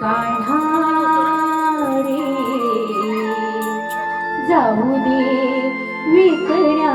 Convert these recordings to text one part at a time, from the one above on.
कान्हा रे जाऊ दे विकण्या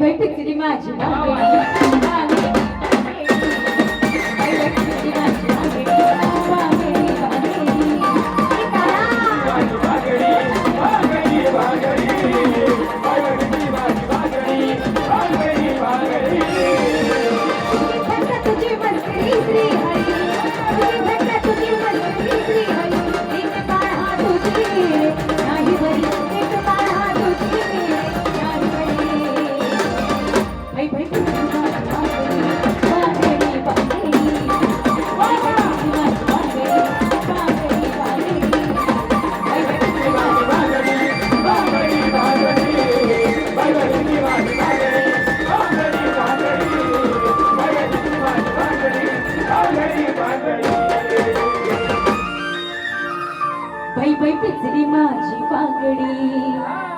बाई बाई पिचरी माझी बाई बाई पिचली माझी बांगडी